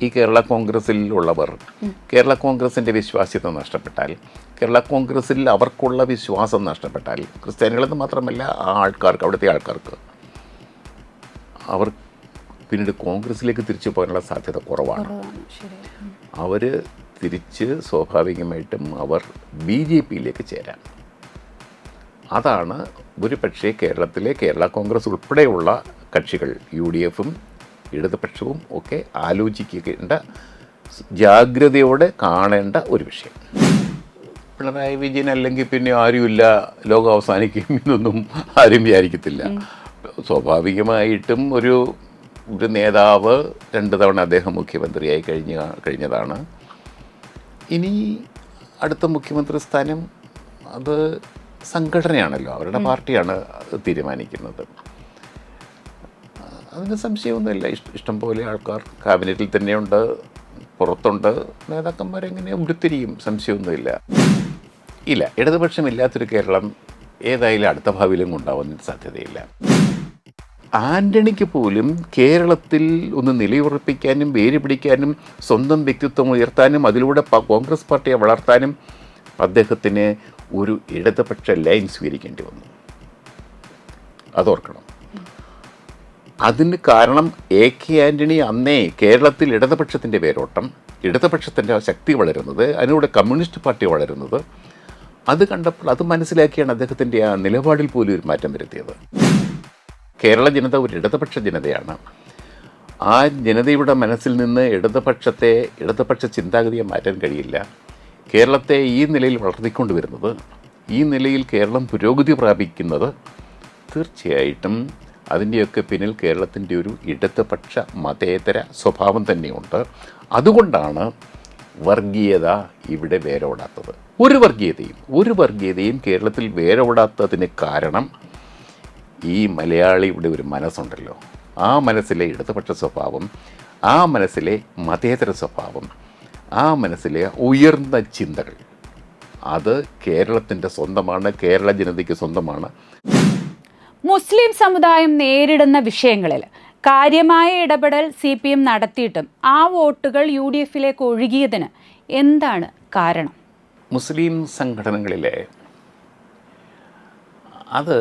ഈ കേരള കോൺഗ്രസ്സിലുള്ളവർ കേരള കോൺഗ്രസിന്റെ വിശ്വാസ്യത നഷ്ടപ്പെട്ടാൽ കേരള കോൺഗ്രസ്സിൽ അവർക്കുള്ള വിശ്വാസം നഷ്ടപ്പെട്ടാൽ ക്രിസ്ത്യാനികളെന്ന് മാത്രമല്ല ആ ആൾക്കാർക്ക് അവിടുത്തെ ആൾക്കാർക്ക് അവർ പിന്നീട് കോൺഗ്രസ്സിലേക്ക് തിരിച്ചു പോകാനുള്ള സാധ്യത കുറവാണ്. അവർ തിരിച്ച് സ്വാഭാവികമായിട്ടും അവർ ബി ജെ പിയിലേക്ക് ചേരാം അതാണ് ഒരു പക്ഷേ കേരളത്തിലെ കേരള കോൺഗ്രസ് ഉൾപ്പെടെയുള്ള കക്ഷികൾ യു ഡി എഫും ഇടതുപക്ഷവും ഒക്കെ ആലോചിക്കേണ്ട ജാഗ്രതയോടെ കാണേണ്ട ഒരു വിഷയം. പിണറായി വിജയൻ അല്ലെങ്കിൽ പിന്നെ ആരുമില്ല ലോകം അവസാനിക്കും എന്നൊന്നും ആരും വിചാരിക്കത്തില്ല. സ്വാഭാവികമായിട്ടും ഒരു ഒരു നേതാവ് രണ്ട് തവണ അദ്ദേഹം മുഖ്യമന്ത്രിയായി കഴിഞ്ഞ കഴിഞ്ഞതാണ്. ഇനി അടുത്ത മുഖ്യമന്ത്രി സ്ഥാനം അത് സംഘടനയാണല്ലോ അവരുടെ പാർട്ടിയാണ് തീരുമാനിക്കുന്നത്. അതിന് സംശയമൊന്നുമില്ല. ഇഷ്ടം ഇഷ്ടംപോലെ ആൾക്കാർ ക്യാബിനറ്റിൽ തന്നെയുണ്ട് പുറത്തുണ്ട്. നേതാക്കന്മാരെങ്ങനെ ഉരുത്തിരിയും സംശയമൊന്നുമില്ല. ഇല്ല ഇടതുപക്ഷമില്ലാത്തൊരു കേരളം ഏതായാലും അടുത്ത ഭാവിയിലും ഉണ്ടാവുന്നതിന് സാധ്യതയില്ല. ആന്റണിക്ക് പോലും കേരളത്തിൽ ഒന്ന് നിലയുറപ്പിക്കാനും വേര് പിടിക്കാനും സ്വന്തം വ്യക്തിത്വം ഉയർത്താനും അതിലൂടെ കോൺഗ്രസ് പാർട്ടിയെ വളർത്താനും അദ്ദേഹത്തിന് ഒരു ഇടതുപക്ഷ ലൈൻ സ്വീകരിക്കേണ്ടി വന്നു. അതോർക്കണം. അതിന് കാരണം എ കെ ആന്റണി അന്നേ കേരളത്തിൽ ഇടതുപക്ഷത്തിന്റെ പേരോട്ടം ഇടതുപക്ഷത്തിന്റെ ശക്തി വളരുന്നത് അതിനൂടെ കമ്മ്യൂണിസ്റ്റ് പാർട്ടി വളരുന്നത്. അത് കണ്ടപ്പോൾ അത് മനസ്സിലാക്കിയാണ് അദ്ദേഹത്തിന്റെ ആ നിലപാടിൽ പോലും ഒരു മാറ്റം വരുത്തിയത്. കേരള ജനത ഒരു ഇടതുപക്ഷ ജനതയാണ്. ആ ജനതയുടെ മനസ്സിൽ നിന്ന് ഇടതുപക്ഷത്തെ ഇടതുപക്ഷ ചിന്താഗതിയെ മാറ്റാൻ കഴിയില്ല. കേരളത്തെ ഈ നിലയിൽ വളർത്തിക്കൊണ്ടുവരുന്നത് ഈ നിലയിൽ കേരളം പുരോഗതി പ്രാപിക്കുന്നത് തീർച്ചയായിട്ടും അതിന്റെയൊക്കെ പിന്നിൽ കേരളത്തിന്റെ ഒരു ഇടതുപക്ഷ മതേതര സ്വഭാവം തന്നെയുണ്ട്. അതുകൊണ്ടാണ് വർഗീയത ഇവിടെ വേരോടാത്തത്. ഒരു വർഗീയതയും ഒരു വർഗീയതയും കേരളത്തിൽ വേരോടാത്തതിന് കാരണം ഈ മലയാളിയുടെ ഒരു മനസ്സുണ്ടല്ലോ. ആ മനസ്സിലെ ഇടതുപക്ഷ സ്വഭാവം ആ മനസ്സിലെ മതേതര സ്വഭാവം ആ മനസ്സിലെ ഉയർന്ന ചിന്തകൾ. അത് കേരളത്തിന്റെ സ്വന്തമാണ് കേരള ജനതയ്ക്ക് സ്വന്തമാണ്. മുസ്ലിം സമുദായം നേരിടുന്ന വിഷയങ്ങളിൽ കാര്യമായ ഇടപെടൽ സി പി എം നടത്തിയിട്ടും ആ വോട്ടുകൾ യു ഡി എഫിലേക്ക് ഒഴുകിയതിന് എന്താണ് കാരണം? മുസ്ലിം സംഘടനകളിലെ അത്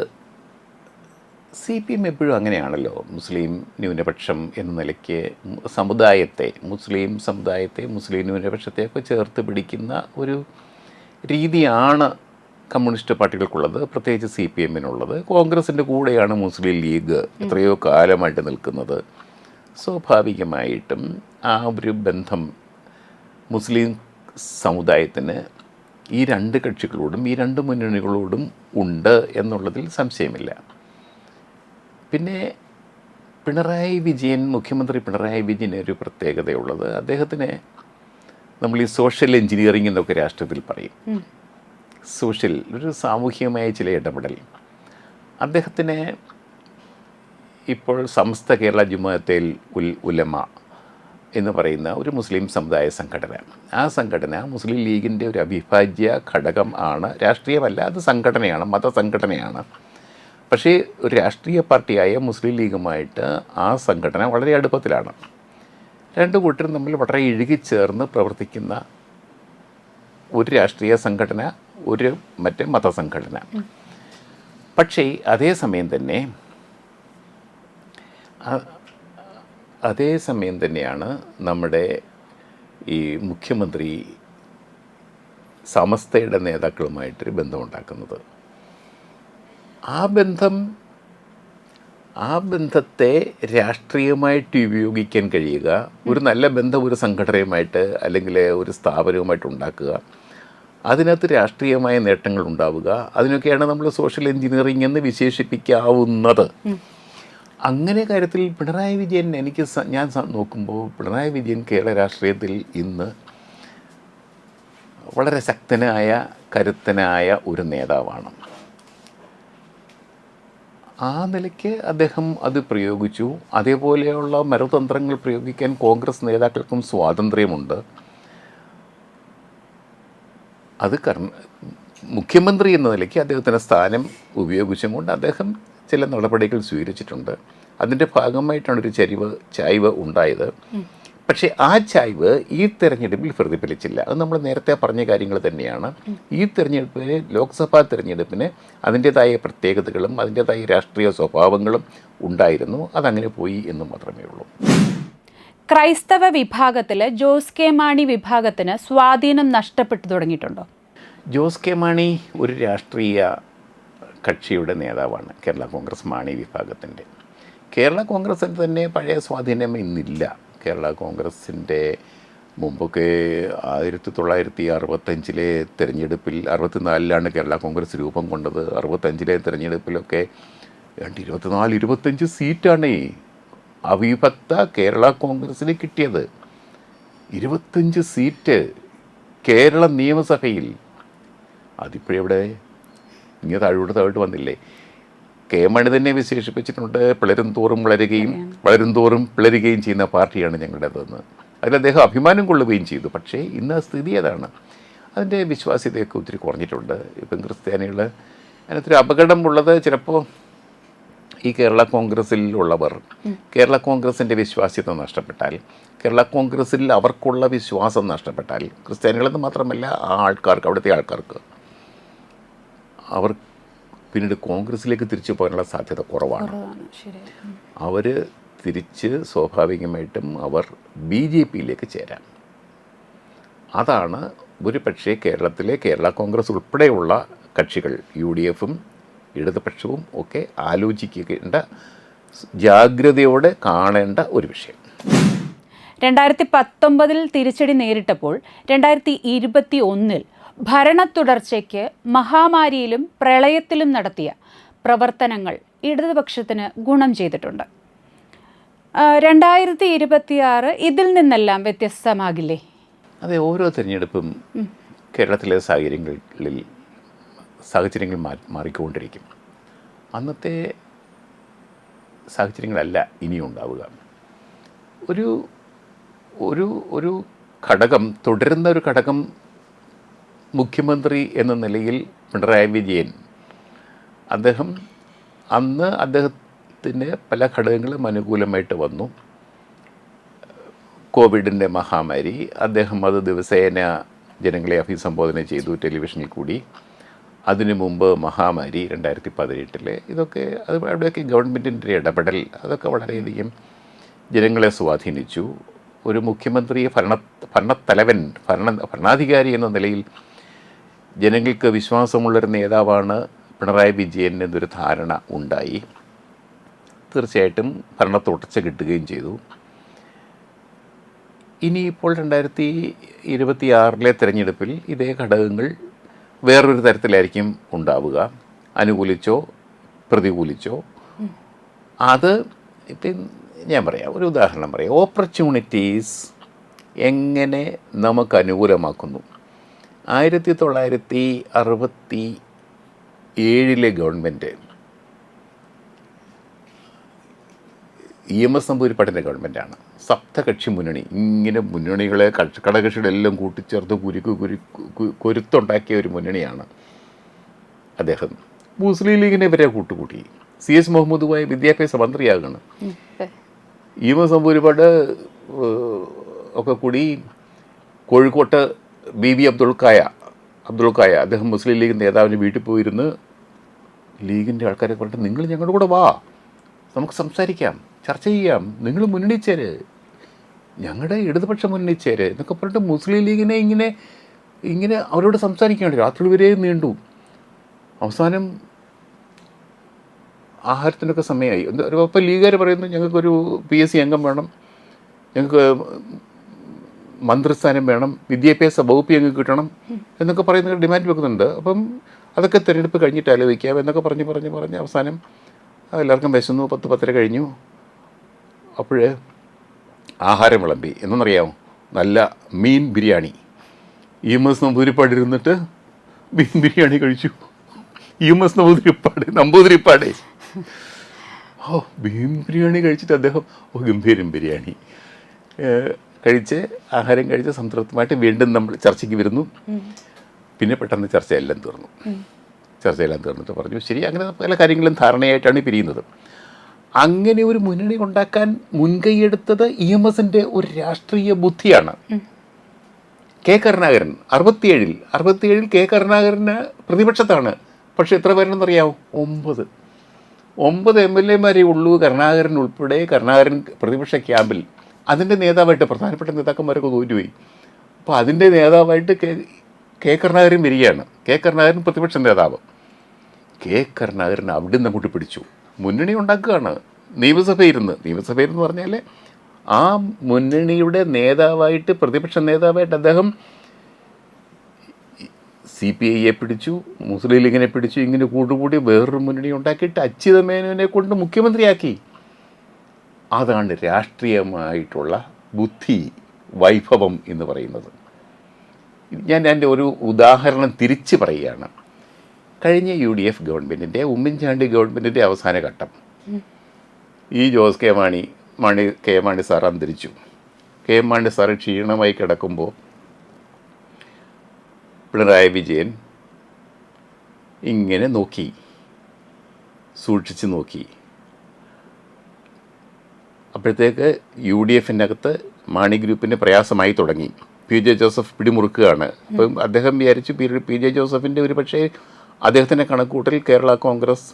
സി പി എം എപ്പോഴും അങ്ങനെയാണല്ലോ. മുസ്ലിം ന്യൂനപക്ഷം എന്ന നിലയ്ക്ക് സമുദായത്തെ മുസ്ലിം സമുദായത്തെ മുസ്ലിം ന്യൂനപക്ഷത്തെയൊക്കെ ചേർത്ത് പിടിക്കുന്ന ഒരു രീതിയാണ് കമ്മ്യൂണിസ്റ്റ് പാർട്ടികൾക്കുള്ളത് പ്രത്യേകിച്ച് സി പി എമ്മിനുള്ളത്. കോൺഗ്രസിന്റെ കൂടെയാണ് മുസ്ലിം ലീഗ് എത്രയോ കാലമായിട്ട് നിൽക്കുന്നത്. സ്വാഭാവികമായിട്ടും ആ ഒരു ബന്ധം മുസ്ലിം സമുദായത്തിന് ഈ രണ്ട് കക്ഷികളോടും ഈ രണ്ട് മുന്നണികളോടും ഉണ്ട് എന്നുള്ളതിൽ സംശയമില്ല. പിന്നെ പിണറായി വിജയൻ മുഖ്യമന്ത്രി പിണറായി വിജയന് ഒരു പ്രത്യേകതയുള്ളത്. അദ്ദേഹത്തിന് നമ്മൾ ഈ സോഷ്യൽ എഞ്ചിനീയറിംഗ് എന്നൊക്കെ രാഷ്ട്രത്തിൽ പറയും. സോഷ്യൽ ഒരു സാമൂഹികമായ ചില ഇടപെടൽ. അദ്ദേഹത്തിന് ഇപ്പോൾ സമസ്ത കേരള ജുമത്തിൽ ഉൽ ഉലമ എന്ന് പറയുന്ന ഒരു മുസ്ലിം സമുദായ സംഘടന. ആ സംഘടന മുസ്ലിം ലീഗിന്റെ ഒരു അവിഭാജ്യ ഘടകം ആണ്. രാഷ്ട്രീയമല്ല അത് സംഘടനയാണ് മതസംഘടനയാണ് പക്ഷേ ഒരു രാഷ്ട്രീയ പാർട്ടിയായ മുസ്ലിം ലീഗുമായിട്ട് ആ സംഘടന വളരെ അടുപ്പത്തിലാണ്. രണ്ട് കൂട്ടരും തമ്മിൽ വളരെ ഇഴുകിച്ചേർന്ന് പ്രവർത്തിക്കുന്ന ഒരു രാഷ്ട്രീയ സംഘടന ഒരു മറ്റ് മതസംഘടന. പക്ഷേ അതേസമയം തന്നെ അതേ അതേസമയം തന്നെയാണ് നമ്മുടെ ഈ മുഖ്യമന്ത്രി സമസ്തയുടെ നേതാക്കളുമായിട്ടൊരു ബന്ധമുണ്ടാക്കുന്നത്. ആ ബന്ധം ആ ബന്ധത്തെ രാഷ്ട്രീയമായിട്ട് ഉപയോഗിക്കാൻ കഴിയുക ഒരു നല്ല ബന്ധം ഒരു സംഘടനയുമായിട്ട് അല്ലെങ്കിൽ ഒരു സ്ഥാപനവുമായിട്ട് ഉണ്ടാക്കുക അതിനകത്ത് രാഷ്ട്രീയമായ നേട്ടങ്ങൾ ഉണ്ടാവുക. അതിനൊക്കെയാണ് നമ്മൾ സോഷ്യൽ എഞ്ചിനീയറിംഗ് എന്ന് വിശേഷിപ്പിക്കാവുന്നത്. അങ്ങനെ കാര്യത്തിൽ പിണറായി വിജയൻ എനിക്ക് ഞാൻ നോക്കുമ്പോൾ പിണറായി വിജയൻ കേരള രാഷ്ട്രീയത്തിൽ ഇന്ന് വളരെ ശക്തനായ കരുത്തനായ ഒരു നേതാവാണ്. ആ നിലയ്ക്ക് അദ്ദേഹം അത് പ്രയോഗിച്ചു. അതേപോലെയുള്ള മരതന്ത്രങ്ങൾ പ്രയോഗിക്കാൻ കോൺഗ്രസ് നേതാക്കൾക്കും സ്വാതന്ത്ര്യമുണ്ട്. അത് കർണ മുഖ്യമന്ത്രി എന്ന നിലയ്ക്ക് അദ്ദേഹത്തിന്റെ സ്ഥാനം ഉപയോഗിച്ചും കൊണ്ട് അദ്ദേഹം ചില നടപടികൾ സ്വീകരിച്ചിട്ടുണ്ട്. അതിന്റെ ഭാഗമായിട്ടാണ് ഒരു ചരിവ് ചായ്വ് ഉണ്ടായത്. പക്ഷേ ആ ചായ്വ് ഈ തെരഞ്ഞെടുപ്പിൽ പ്രതിഫലിച്ചില്ല. അത് നമ്മൾ നേരത്തെ പറഞ്ഞ കാര്യങ്ങൾ തന്നെയാണ്. ഈ തെരഞ്ഞെടുപ്പിന് ലോക്സഭാ തെരഞ്ഞെടുപ്പിന് അതിന്റെതായ പ്രത്യേകതകളും അതിന്റെതായ രാഷ്ട്രീയ സ്വഭാവങ്ങളും ഉണ്ടായിരുന്നു. അതങ്ങനെ പോയി എന്ന് മാത്രമേ ഉള്ളൂ. ക്രൈസ്തവ വിഭാഗത്തിൽ ജോസ് കെ മാണി വിഭാഗത്തിന് സ്വാധീനം നഷ്ടപ്പെട്ടു തുടങ്ങിയിട്ടുണ്ടോ? ജോസ് കെ മാണി ഒരു രാഷ്ട്രീയ കക്ഷിയുടെ നേതാവാണ് കേരള കോൺഗ്രസ് മാണി വിഭാഗത്തിന്റെ. കേരള കോൺഗ്രസിന് തന്നെ പഴയ സ്വാധീനം ഇന്നില്ല. കേരള കോൺഗ്രസിന്റെ മുമ്പൊക്കെ ആയിരത്തി തൊള്ളായിരത്തി അറുപത്തഞ്ചിലെ തെരഞ്ഞെടുപ്പിൽ അറുപത്തിനാലിലാണ് കേരള കോൺഗ്രസ് രൂപം കൊണ്ടത്. അറുപത്തഞ്ചിലെ തെരഞ്ഞെടുപ്പിലൊക്കെ രണ്ട് ഇരുപത്തിനാല് ഇരുപത്തഞ്ച് സീറ്റാണേ അവിഭക്ത കേരള കോൺഗ്രസ്സിന് കിട്ടിയത് ഇരുപത്തഞ്ച് സീറ്റ് കേരള നിയമസഭയിൽ. അതിപ്പോഴെവിടെ? ഇങ്ങനെ താഴോട്ട് താഴോട്ട് വന്നില്ലേ? കെ മണി തന്നെ വിശേഷിപ്പിച്ചിട്ടുണ്ട്. പിളരും തോറും വളരുകയും വളരും തോറും പിളരുകയും ചെയ്യുന്ന പാർട്ടിയാണ് ഞങ്ങളുടേതെന്ന്. അതിൽ അദ്ദേഹം അഭിമാനം കൊള്ളുകയും ചെയ്തു. പക്ഷേ ഇന്ന് ആ സ്ഥിതി അതാണ് അതിന്റെ വിശ്വാസ്യതയൊക്കെ ഒത്തിരി കുറഞ്ഞിട്ടുണ്ട്. ഇപ്പം ക്രിസ്ത്യാനികൾ അതിനൊത്തിരി അപകടമുള്ളത് ചിലപ്പോൾ ഈ കേരള കോൺഗ്രസ്സിലുള്ളവർ കേരള കോൺഗ്രസിന്റെ വിശ്വാസ്യത നഷ്ടപ്പെട്ടാൽ കേരള കോൺഗ്രസ്സിൽ അവർക്കുള്ള വിശ്വാസം നഷ്ടപ്പെട്ടാൽ ക്രിസ്ത്യാനികളെന്ന് മാത്രമല്ല ആ ആൾക്കാർക്ക് അവിടുത്തെ ആൾക്കാർക്ക് അവർ പിന്നീട് കോൺഗ്രസ്സിലേക്ക് തിരിച്ചു പോകാനുള്ള സാധ്യത കുറവാണ്. അവർ തിരിച്ച് സ്വാഭാവികമായിട്ടും അവർ ബി ജെ പിയിലേക്ക് ചേരാം അതാണ് ഒരു പക്ഷേ കേരളത്തിലെ കേരള കോൺഗ്രസ് ഉൾപ്പെടെയുള്ള കക്ഷികൾ യു ഡി എഫും ഇടതുപക്ഷവും ഒക്കെ ആലോചിക്കേണ്ട ജാഗ്രതയോടെ കാണേണ്ട ഒരു വിഷയം. രണ്ടായിരത്തി പത്തൊമ്പതിൽ തിരിച്ചടി നേരിട്ടപ്പോൾ രണ്ടായിരത്തി ഇരുപത്തി ഒന്നിൽ ഭരണ തുടർച്ചയ്ക്ക് മഹാമാരിയിലും പ്രളയത്തിലും നടത്തിയ പ്രവർത്തനങ്ങൾ ഇടതുപക്ഷത്തിന് ഗുണം ചെയ്തിട്ടുണ്ട്. രണ്ടായിരത്തി ഇരുപത്തിയാറ് ഇതിൽ നിന്നെല്ലാം വ്യത്യസ്തമാകില്ലേ? അതെ ഓരോ തിരഞ്ഞെടുപ്പും കേരളത്തിലെ സാഹചര്യങ്ങളിൽ സാഹചര്യങ്ങൾ മാറി മാറിക്കൊണ്ടിരിക്കും. അന്നത്തെ സാഹചര്യങ്ങളല്ല ഇനിയും ഉണ്ടാവുക. ഒരു ഒരു ഒരു ഘടകം തുടരുന്ന ഒരു ഘടകം മുഖ്യമന്ത്രി എന്ന നിലയിൽ പിണറായി വിജയൻ അദ്ദേഹം അന്ന് അദ്ദേഹത്തിന്റെ പല ഘടകങ്ങളും അനുകൂലമായിട്ട് വന്നു. കോവിഡിന്റെ മഹാമാരി അദ്ദേഹം അത് ദിവസേന ജനങ്ങളെ അഭിസംബോധന ചെയ്തു ടെലിവിഷനിൽ കൂടി. അതിനു മുമ്പ് മഹാമാരി രണ്ടായിരത്തി പതിനെട്ടിലെ ഇതൊക്കെ അത് അവിടെയൊക്കെ ഗവൺമെന്റിന്റെ ഇടപെടൽ അതൊക്കെ വളരെയധികം ജനങ്ങളെ സ്വാധീനിച്ചു. ഒരു മുഖ്യമന്ത്രി ഭരണ ഭരണത്തലവൻ ഭരണ ഭരണാധികാരി എന്ന നിലയിൽ ജനങ്ങൾക്ക് വിശ്വാസമുള്ളൊരു നേതാവാണ് പിണറായി വിജയൻ എന്നൊരു ധാരണ ഉണ്ടായി. തീർച്ചയായിട്ടും ഭരണത്തുടച്ച കിട്ടുകയും ചെയ്തു. ഇനിയിപ്പോൾ രണ്ടായിരത്തി ഇരുപത്തിയാറിലെ തിരഞ്ഞെടുപ്പിൽ ഇതേ ഘടകങ്ങൾ വേറൊരു തരത്തിലായിരിക്കും ഉണ്ടാവുക. അനുകൂലിച്ചോ പ്രതികൂലിച്ചോ. അത് ഇപ്പം ഞാൻ പറയാം ഒരു ഉദാഹരണം പറയാം. ഓപ്പർച്യൂണിറ്റീസ് എങ്ങനെ നമുക്ക് അനുകൂലമാക്കുന്നു? ആയിരത്തി തൊള്ളായിരത്തി അറുപത്തി ഏഴിലെ ഗവൺമെന്റ് ഇ എം എസ് നമ്പൂരിപ്പാട്ടിന്റെ ഗവൺമെന്റാണ്. സപ്തകക്ഷി മുന്നണി ഇങ്ങനെ മുന്നണികളെ കക്ഷി ഘടകകക്ഷികളെല്ലാം കൂട്ടിച്ചേർത്ത് കുരുക്ക് കുരു കൊരുത്തുണ്ടാക്കിയ ഒരു മുന്നണിയാണ് അദ്ദേഹം. മുസ്ലിം ലീഗിനെ വരെ കൂട്ടുകൂട്ടി. സി എസ് മുഹമ്മദുമായി വിദ്യാഭ്യാസ മന്ത്രിയാകണം. ഈ മാസം ഒരുപാട് ഒക്കെ കൂടി കോഴിക്കോട്ട് ബി വി അബ്ദുൾ കായ അബ്ദുൾ കായ അദ്ദേഹം മുസ്ലിം ലീഗ് നേതാവിന് വീട്ടിൽ പോയിരുന്ന് ലീഗിന്റെ ആൾക്കാരെ പറഞ്ഞിട്ട് നിങ്ങൾ ഞങ്ങളുടെ കൂടെ വാ. നമുക്ക് സംസാരിക്കാം. ചർച്ച ചെയ്യാം. നിങ്ങൾ മുന്നണിച്ചേര്. ഞങ്ങളുടെ ഇടതുപക്ഷ മുന്നണിച്ചേര്. എന്നൊക്കെ പറഞ്ഞിട്ട് മുസ്ലിം ലീഗിനെ ഇങ്ങനെ ഇങ്ങനെ അവരോട് സംസാരിക്കുകയാണ് രാത്രി വരെ നീണ്ടു. അവസാനം ആഹാരത്തിനൊക്കെ സമയമായി അപ്പോൾ ലീഗുകാർ പറയുന്നു ഞങ്ങൾക്കൊരു പി എസ് സി അംഗം വേണം. ഞങ്ങൾക്ക് മന്ത്രിസ്ഥാനം വേണം. വിദ്യാഭ്യാസ വകുപ്പ് ഞങ്ങൾക്ക് കിട്ടണം എന്നൊക്കെ പറയുന്ന ഡിമാൻഡ് വെക്കുന്നുണ്ട്. അപ്പം അതൊക്കെ തിരഞ്ഞെടുപ്പ് കഴിഞ്ഞിട്ട് ആലോചിക്കാം എന്നൊക്കെ പറഞ്ഞ് പറഞ്ഞ് പറഞ്ഞ് അവസാനം എല്ലാവർക്കും വിശന്നു. പത്ത് പത്തര കഴിഞ്ഞു. അപ്പോൾ ആഹാരം വിളമ്പി. എന്നറിയാമോ നല്ല മീൻ biryani. E M S Namboodiripad ഇരുന്നിട്ട് മീൻ ബിരിയാണി കഴിച്ചു. E M S Namboodiripad Namboodiripad. ഓ മീൻ ബിരിയാണി കഴിച്ചിട്ട് അദ്ദേഹം ഓ ഗംഭീരം ബിരിയാണി. കഴിച്ച് ആഹാരം കഴിച്ച് സംതൃപ്തമായിട്ട് വീണ്ടും നമ്മൾ ചർച്ചയ്ക്ക് വരുന്നു. പിന്നെ പെട്ടെന്ന് ചർച്ചയെല്ലാം തീർന്നു. ചർച്ചയെല്ലാം തീർന്നിട്ട് പറഞ്ഞു ശരി അങ്ങനെ പല കാര്യങ്ങളും ധാരണയായിട്ടാണ് പിരിയുന്നത്. അങ്ങനെ ഒരു മുന്നണി ഉണ്ടാക്കാൻ മുൻകൈയെടുത്തത് ഇ എം എസിന്റെ ഒരു രാഷ്ട്രീയ ബുദ്ധിയാണ്. കെ കരുണാകരൻ. അറുപത്തിയേഴിൽ. അറുപത്തിയേഴിൽ കെ കരുണാകരന് പ്രതിപക്ഷത്താണ്. പക്ഷെ എത്ര പേരുണ്ടെന്നറിയാമോ ഒമ്പത്. ഒമ്പത് എം എൽ എമാരേ ഉള്ളൂ കരുണാകരൻ ഉൾപ്പെടെ കരുണാകരൻ പ്രതിപക്ഷ ക്യാമ്പിൽ. അതിന്റെ നേതാവായിട്ട് പ്രധാനപ്പെട്ട നേതാക്കന്മാരൊക്കെ തോറ്റുപോയി അപ്പോൾ അതിന്റെ നേതാവായിട്ട് കെ കെ കരുണാകരൻ വരികയാണ്. കെ കരുണാകരൻ പ്രതിപക്ഷ നേതാവ്. കെ കരുണാകരൻ അവിടെ നിന്ന് അങ്ങോട്ട് പിടിച്ചു. മുന്നണി ഉണ്ടാക്കുകയാണ്. നിയമസഭയിരുന്ന്. നിയമസഭയിരുന്ന് പറഞ്ഞാൽ ആ മുന്നണിയുടെ നേതാവായിട്ട് പ്രതിപക്ഷ നേതാവായിട്ട് അദ്ദേഹം സി പി ഐയെ പിടിച്ചു മുസ്ലിം ലീഗിനെ പിടിച്ചു ഇങ്ങനെ കൂട്ടുകൂടി വേറൊരു മുന്നണി ഉണ്ടാക്കിയിട്ട് അച്യുതമേനുവിനെ കൊണ്ട് മുഖ്യമന്ത്രിയാക്കി. അതാണ് രാഷ്ട്രീയമായിട്ടുള്ള ബുദ്ധി വൈഭവം എന്ന് പറയുന്നത്. ഞാൻ എന്റെ ഒരു ഉദാഹരണം തിരിച്ച് പറയുകയാണ്. കഴിഞ്ഞ യു ഡി എഫ് ഗവൺമെന്റിന്റെ ഉമ്മൻചാണ്ടി ഗവൺമെന്റിന്റെ അവസാന ഘട്ടം. ഈ Jose K Mani Mani K Mani sir അന്തരിച്ചു. കെ മാണി സാർ ക്ഷീണമായി കിടക്കുമ്പോൾ പിണറായി വിജയൻ ഇങ്ങനെ നോക്കി സൂക്ഷിച്ച് നോക്കി. അപ്പോഴത്തേക്ക് യു ഡി എഫിന്റെ അകത്ത് മാണി ഗ്രൂപ്പിന് പ്രയാസമായി തുടങ്ങി. പി ജെ ജോസഫ് പിടിമുറുക്കുകയാണ്. അപ്പം അദ്ദേഹം വിചാരിച്ചു പി ജെ ജോസഫിന്റെ ഒരു പക്ഷേ അദ്ദേഹത്തിന്റെ കണക്കൂട്ടിൽ കേരള കോൺഗ്രസ്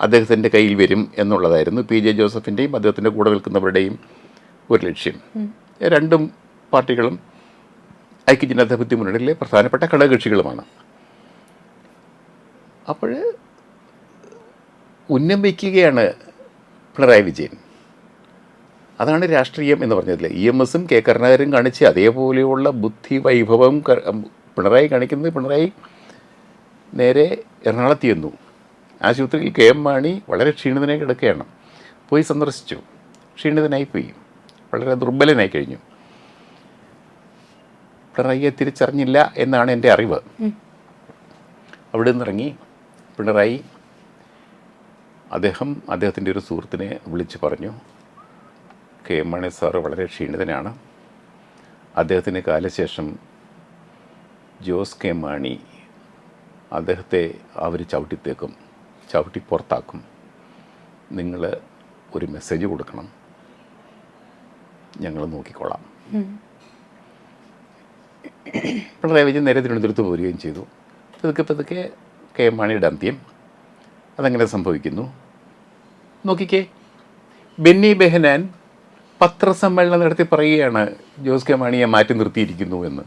അദ്ദേഹത്തിന്റെ കയ്യിൽ വരും എന്നുള്ളതായിരുന്നു പി ജെ ജോസഫിന്റെയും അദ്ദേഹത്തിന്റെ കൂടെ നിൽക്കുന്നവരുടെയും ഒരു ലക്ഷ്യം. രണ്ടും പാർട്ടികളും ഐക്യ ഐക്യജനാധിപത്യ മുന്നണിയിലെ പ്രധാനപ്പെട്ട ഘടകകക്ഷികളുമാണ്. അപ്പോൾ ഉന്നം വയ്ക്കുകയാണ് പിണറായി വിജയൻ. അതാണ് രാഷ്ട്രീയം എന്ന് പറഞ്ഞതിൽ ഇ എം എസും കെ കരുണാകരൻ കാണിച്ച് അതേപോലെയുള്ള ബുദ്ധി വൈഭവം പിണറായി കാണിക്കുന്നത് പിണറായി നേരെ എറണാകുളത്ത് ചെന്നു. ആശുപത്രിയിൽ കെ എം മാണി വളരെ ക്ഷീണിതനായി കിടക്കുകയാണ്. പോയി സന്ദർശിച്ചു. ക്ഷീണിതനായി പോയി. വളരെ ദുർബലനായി കഴിഞ്ഞു. പിണറായിയെ തിരിച്ചറിഞ്ഞില്ല എന്നാണ് എന്റെ അറിവ്. അവിടെ നിന്നിറങ്ങി പിണറായി അദ്ദേഹം അദ്ദേഹത്തിന്റെ ഒരു സുഹൃത്തിനെ വിളിച്ച് പറഞ്ഞു കെ എം മാണി സാറ് വളരെ ക്ഷീണിതനാണ്. അദ്ദേഹത്തിന് കാലശേഷം ജോസ് കെ മാണി അദ്ദേഹത്തെ അവർ ചവിട്ടിത്തേക്കും ചവിട്ടി പുറത്താക്കും. നിങ്ങൾ ഒരു മെസ്സേജ് കൊടുക്കണം. ഞങ്ങൾ നോക്കിക്കൊള്ളാം. പിണറായി വിജയൻ നേരെ തിരുവനന്തപുരത്ത് പോരുകയും ചെയ്തു. പതുക്കെ പതുക്കെ കെ എം മാണിയുടെ അന്ത്യം. അതങ്ങനെ സംഭവിക്കുന്നു. നോക്കിക്കേ. ബെന്നി ബെഹനാൻ പത്രസമ്മേളനം നടത്തി പറയുകയാണ് ജോസ് കെ മാണിയെ മാറ്റി നിർത്തിയിരിക്കുന്നു എന്ന്.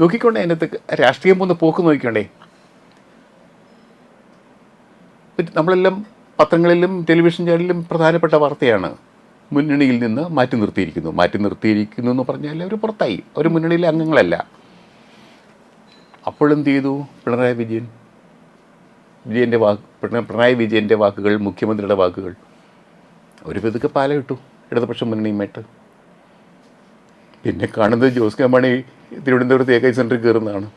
നോക്കിക്കൊണ്ടേ അതിനകത്ത് രാഷ്ട്രീയം പോകുന്ന പോക്ക് നോക്കിക്കൊണ്ടേ പിന്നെ നമ്മളെല്ലാം പത്രങ്ങളിലും ടെലിവിഷൻ ചാനലിലും പ്രധാനപ്പെട്ട വാർത്തയാണ്. മുന്നണിയിൽ നിന്ന് മാറ്റി നിർത്തിയിരിക്കുന്നു. മാറ്റി നിർത്തിയിരിക്കുന്നു എന്ന് പറഞ്ഞാൽ അവർ പുറത്തായി. അവർ മുന്നണിയിലെ അംഗങ്ങളല്ല. അപ്പോഴെന്ത് ചെയ്തു? പിണറായി വിജയൻ. വിജയന്റെ വാക്ക് പിണറായി വിജയന്റെ വാക്കുകൾ മുഖ്യമന്ത്രിയുടെ വാക്കുകൾ. ഒരു പതുക്കെ പാല കിട്ടു ഇടതുപക്ഷ മുന്നണിയുമായിട്ട്. പിന്നെ കാണുന്നത് ജോസ് കെ മാണി തിരുവനന്തപുരത്ത് എ കൈ സെന്ററിൽ കയറുന്നതാണ്.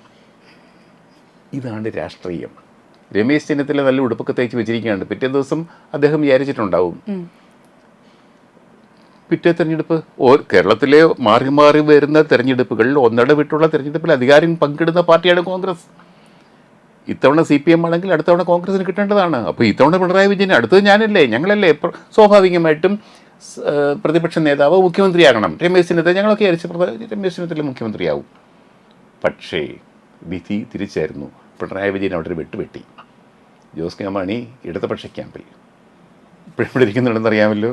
ഇതാണ് രാഷ്ട്രീയം. രമേശ് ചെന്നിത്തല നല്ല ഉടുപ്പൊക്കെ തയ്ച്ച് വെച്ചിരിക്കുകയാണ്. പിറ്റേ ദിവസം അദ്ദേഹം വിചാരിച്ചിട്ടുണ്ടാവും. പിറ്റേ തെരഞ്ഞെടുപ്പ്? ഓ കേരളത്തിലെ മാറി മാറി വരുന്ന തെരഞ്ഞെടുപ്പുകളിൽ ഒന്നിടവിട്ടുള്ള തെരഞ്ഞെടുപ്പിൽ അധികാരം പങ്കിടുന്ന പാർട്ടിയാണ് കോൺഗ്രസ്. ഇത്തവണ സി പി എം ആണെങ്കിൽ അടുത്ത തവണ കോൺഗ്രസിന് കിട്ടേണ്ടതാണ്. അപ്പോൾ ഇത്തവണ പിണറായി വിജയൻ അടുത്തത് ഞാനല്ലേ? ഞങ്ങളല്ലേ? സ്വാഭാവികമായിട്ടും പ്രതിപക്ഷ നേതാവ് മുഖ്യമന്ത്രിയാകണം. രമേശ് ചെന്നിത്തല ഞങ്ങളൊക്കെ വിചാരിച്ച പ്രധാ- രമേശ് ചെന്നിത്തല മുഖ്യമന്ത്രിയാവും. പക്ഷേ വിധി തിരിച്ചായിരുന്നു. പിണറായി വിജയൻ അവിടെ ഒരു വെട്ടുവെട്ടി. ജോസ് കെ മാണി ഇടതുപക്ഷ ക്യാമ്പിൽ. ഇവിടെ ഇരിക്കുന്നുണ്ടെന്ന് അറിയാമല്ലോ?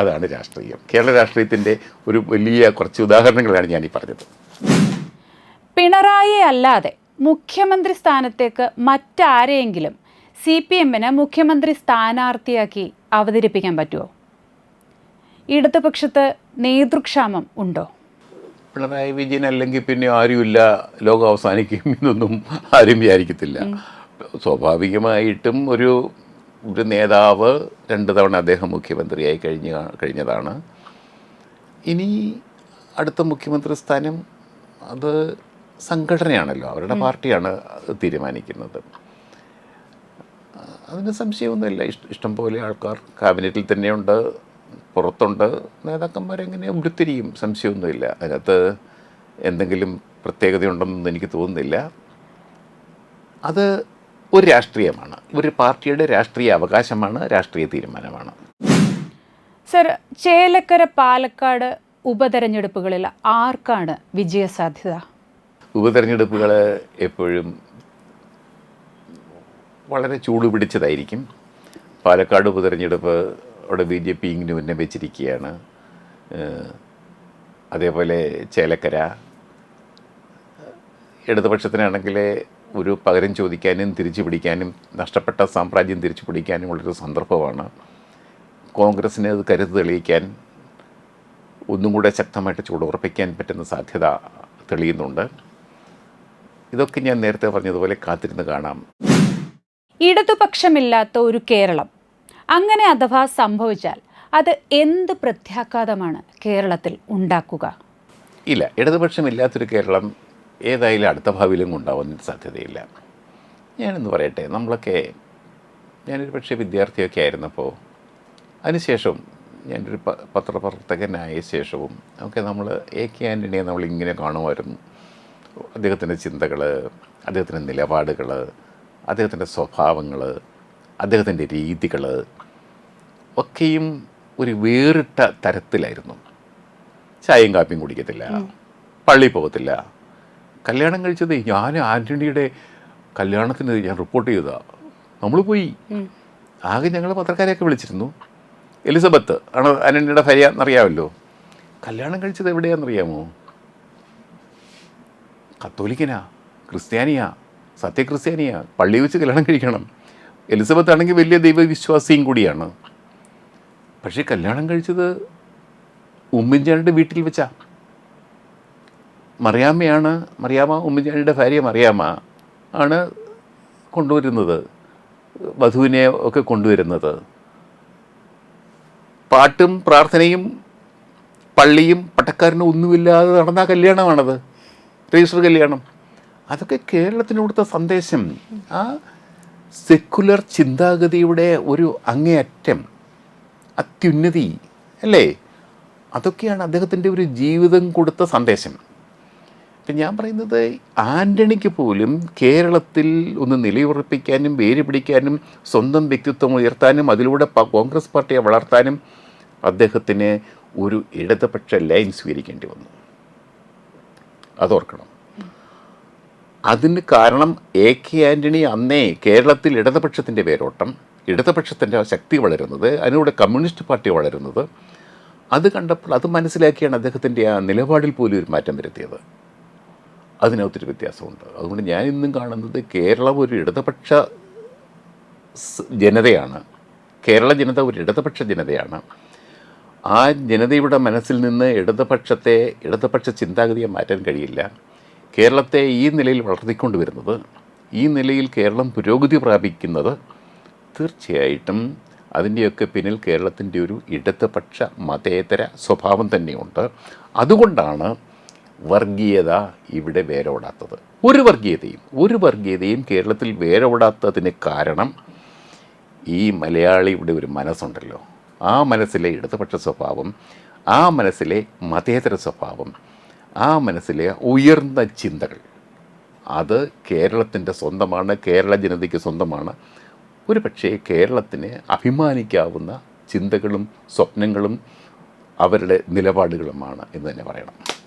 അതാണ് രാഷ്ട്രീയം. കേരള രാഷ്ട്രീയത്തിന്റെ ഒരു വലിയ കുറച്ച് ഉദാഹരണങ്ങളാണ് ഞാൻ ഈ പറഞ്ഞത്. പിണറായി അല്ലാതെ മുഖ്യമന്ത്രി സ്ഥാനത്തേക്ക് മറ്റാരെയെങ്കിലും സി പി എമ്മിന് മുഖ്യമന്ത്രി സ്ഥാനാർത്ഥിയാക്കി അവതരിപ്പിക്കാൻ പറ്റുമോ ഇടതുപക്ഷത്ത് നേതൃക്ഷാമം ഉണ്ടോ? പിണറായി വിജയൻ അല്ലെങ്കിൽ പിന്നെ ആരുമില്ല ലോകം അവസാനിക്കും എന്നൊന്നും ആരും വിചാരിക്കത്തില്ല. സ്വാഭാവികമായിട്ടും ഒരു ഒരു നേതാവ് രണ്ട് തവണ അദ്ദേഹം മുഖ്യമന്ത്രിയായി കഴിഞ്ഞ കഴിഞ്ഞതാണ്. ഇനി അടുത്ത മുഖ്യമന്ത്രി സ്ഥാനം അത് സംഘടനയാണല്ലോ അവരുടെ പാർട്ടിയാണ് തീരുമാനിക്കുന്നത്. അതിന് സംശയമൊന്നുമില്ല. ഇഷ്ട ഇഷ്ടം പോലെ ആൾക്കാർ ക്യാബിനറ്റിൽ തന്നെയുണ്ട് പുറത്തുണ്ട്. നേതാക്കന്മാരെങ്ങനെ ഉരുത്തിരിയും? സംശയമൊന്നുമില്ല. അതിനകത്ത് എന്തെങ്കിലും പ്രത്യേകതയുണ്ടെന്നൊന്നും എനിക്ക് തോന്നുന്നില്ല. അത് ഒരു രാഷ്ട്രീയമാണ്. ഒരു പാർട്ടിയുടെ രാഷ്ട്രീയ അവകാശമാണ് രാഷ്ട്രീയ തീരുമാനമാണ്. സർ ചേലക്കര പാലക്കാട് ഉപതെരഞ്ഞെടുപ്പുകളിൽ ആർക്കാണ് വിജയസാധ്യത? ഉപതെരഞ്ഞെടുപ്പുകൾ എപ്പോഴും വളരെ ചൂട് പിടിച്ചതായിരിക്കും. പാലക്കാട് ഉപതെരഞ്ഞെടുപ്പ് അവിടെ ബി ജെ പി ഇങ്ങനെ ഉന്നം വെച്ചിരിക്കുകയാണ്. അതേപോലെ ചേലക്കര. ഇടതുപക്ഷത്തിനാണെങ്കിൽ ഒരു പകരം ചോദിക്കാനും തിരിച്ചു പിടിക്കാനും നഷ്ടപ്പെട്ട സാമ്രാജ്യം തിരിച്ചു പിടിക്കാനും ഉള്ളൊരു സന്ദർഭമാണ്. കോൺഗ്രസ്സിന് അത് കരുത്ത് തെളിയിക്കാൻ ഒന്നും കൂടെ ശക്തമായിട്ട് ചൂടുറപ്പിക്കാൻ പറ്റുന്ന സാധ്യത തെളിയുന്നുണ്ട്. ഇതൊക്കെ ഞാൻ നേരത്തെ പറഞ്ഞതുപോലെ കാത്തിരുന്ന് കാണാം. ഇടതുപക്ഷമില്ലാത്ത ഒരു കേരളം. അങ്ങനെ അഥവാ സംഭവിച്ചാൽ അത് എന്ത് പ്രത്യാഘാതമാണ് കേരളത്തിൽ ഉണ്ടാക്കുക? ഇല്ല ഇടതുപക്ഷമില്ലാത്തൊരു കേരളം ഏതായാലും അടുത്ത ഭാവിയിലും ഉണ്ടാവാൻ സാധ്യതയില്ല. ഞാനെന്ന് പറയട്ടെ നമ്മളൊക്കെ ഞാനൊരു പക്ഷേ വിദ്യാർത്ഥിയൊക്കെ ആയിരുന്നപ്പോൾ അതിനുശേഷം ഞാനൊരു പ പത്രപ്രവർത്തകനായ ശേഷവും ഒക്കെ നമ്മൾ എ കെ ആന്റണിയെ നമ്മളിങ്ങനെ കാണുമായിരുന്നു. അദ്ദേഹത്തിന്റെ ചിന്തകൾ അദ്ദേഹത്തിന്റെ നിലപാടുകൾ അദ്ദേഹത്തിന്റെ സ്വഭാവങ്ങൾ അദ്ദേഹത്തിന്റെ രീതികൾ ഒക്കെയും ഒരു വേറിട്ട തരത്തിലായിരുന്നു. ചായയും കാപ്പിയും കുടിക്കത്തില്ല പള്ളി പോകത്തില്ല കല്യാണം കഴിച്ചത് ഞാൻ ആന്റണിയുടെ കല്യാണത്തിന് ഞാൻ റിപ്പോർട്ട് ചെയ്തതാ. നമ്മൾ പോയി. ആകെ ഞങ്ങൾ പത്രക്കാരെയൊക്കെ വിളിച്ചിരുന്നു. എലിസബത്ത്. ആണ്? ആന്റണിയുടെ ഭാര്യ എന്നറിയാമല്ലോ. കല്യാണം കഴിച്ചത് എവിടെയാണെന്നറിയാമോ കത്തോലിക്കനാ? ക്രിസ്ത്യാനിയാ? സത്യക്രിസ്ത്യാനിയാ? പള്ളി വെച്ച് കല്യാണം കഴിക്കണം. എലിസബത്ത് ആണെങ്കിൽ വലിയ ദൈവവിശ്വാസിയും കൂടിയാണ്. പക്ഷേ കല്യാണം കഴിച്ചത് ഉമ്മൻചാണ്ടിയുടെ വീട്ടിൽ വെച്ചാ. മറിയാമ്മയാണ് മറിയാമ്മ ഉമ്മൻചാണ്ടിയുടെ ഭാര്യ മറിയാമ്മ ആണ് കൊണ്ടുവരുന്നത് വധുവിനെ ഒക്കെ കൊണ്ടുവരുന്നത്. പാട്ടും പ്രാർത്ഥനയും പള്ളിയും പട്ടക്കാരനും ഒന്നുമില്ലാതെ നടന്ന കല്യാണമാണത് രജിസ്റ്റർ കല്യാണം. അതൊക്കെ കേരളത്തിന് കൊടുത്ത സന്ദേശം. ആ സെക്കുലർ ചിന്താഗതിയുടെ ഒരു അങ്ങേയറ്റം അത്യുന്നതി അല്ലേ? അതൊക്കെയാണ് അദ്ദേഹത്തിന്റെ ഒരു ജീവിതം കൊടുത്ത സന്ദേശം. ഇപ്പം ഞാൻ പറയുന്നത് ആന്റണിക്ക് പോലും കേരളത്തിൽ ഒന്ന് നിലയുറപ്പിക്കാനും വേര് പിടിക്കാനും സ്വന്തം വ്യക്തിത്വം ഉയർത്താനും അതിലൂടെ കോൺഗ്രസ് പാർട്ടിയെ വളർത്താനും അദ്ദേഹത്തിന് ഒരു ഇടതുപക്ഷ ലൈൻ സ്വീകരിക്കേണ്ടി വന്നു. അതോർക്കണം. അതിന് കാരണം എ കെ ആന്റണി അന്നേ കേരളത്തിൽ ഇടതുപക്ഷത്തിന്റെ പേരോട്ടം ഇടതുപക്ഷത്തിന്റെ ശക്തി വളരുന്നത് അതിനൂടെ കമ്മ്യൂണിസ്റ്റ് പാർട്ടി വളരുന്നത്. അത് കണ്ടപ്പോൾ അത് മനസ്സിലാക്കിയാണ് അദ്ദേഹത്തിന്റെ ആ നിലപാടിൽ പോലും ഒരു മാറ്റം വരുത്തിയത്. അതിനകത്തൊരു വ്യത്യാസമുണ്ട്. അതുകൊണ്ട് ഞാൻ ഇന്നും കാണുന്നത് കേരളം ഒരു ഇടതുപക്ഷ ജനതയാണ്. കേരള ജനത ഒരു ഇടതുപക്ഷ ജനതയാണ്. ആ ജനതയുടെ മനസ്സിൽ നിന്ന് ഇടതുപക്ഷത്തെ ഇടതുപക്ഷ ചിന്താഗതിയെ മാറ്റാൻ കഴിയില്ല. കേരളത്തെ ഈ നിലയിൽ വളർത്തിക്കൊണ്ട് വരുന്നത് ഈ നിലയിൽ കേരളം പുരോഗതി പ്രാപിക്കുന്നത് തീർച്ചയായിട്ടും അതിന്റെയൊക്കെ പിന്നിൽ കേരളത്തിന്റെ ഒരു ഇടതുപക്ഷ മതേതര സ്വഭാവം തന്നെയുണ്ട്. അതുകൊണ്ടാണ് വർഗീയത ഇവിടെ വേരോടാത്തത്. ഒരു വർഗീയതയും ഒരു വർഗീയതയും കേരളത്തിൽ വേരോടാത്തതിന് കാരണം ഈ മലയാളിയുടെ ഒരു മനസ്സുണ്ടല്ലോ. ആ മനസ്സിലെ ഇടതുപക്ഷ സ്വഭാവം ആ മനസ്സിലെ മതേതര സ്വഭാവം ആ മനസ്സിലെ ഉയർന്ന ചിന്തകൾ. അത് കേരളത്തിന്റെ സ്വന്തമാണ് കേരള ജനതയ്ക്ക് സ്വന്തമാണ്. ഒരു പക്ഷേ കേരളത്തിന് അഭിമാനിക്കാവുന്ന ചിന്തകളും സ്വപ്നങ്ങളും അവരുടെ നിലപാടുകളുമാണ് എന്ന് തന്നെ പറയണം.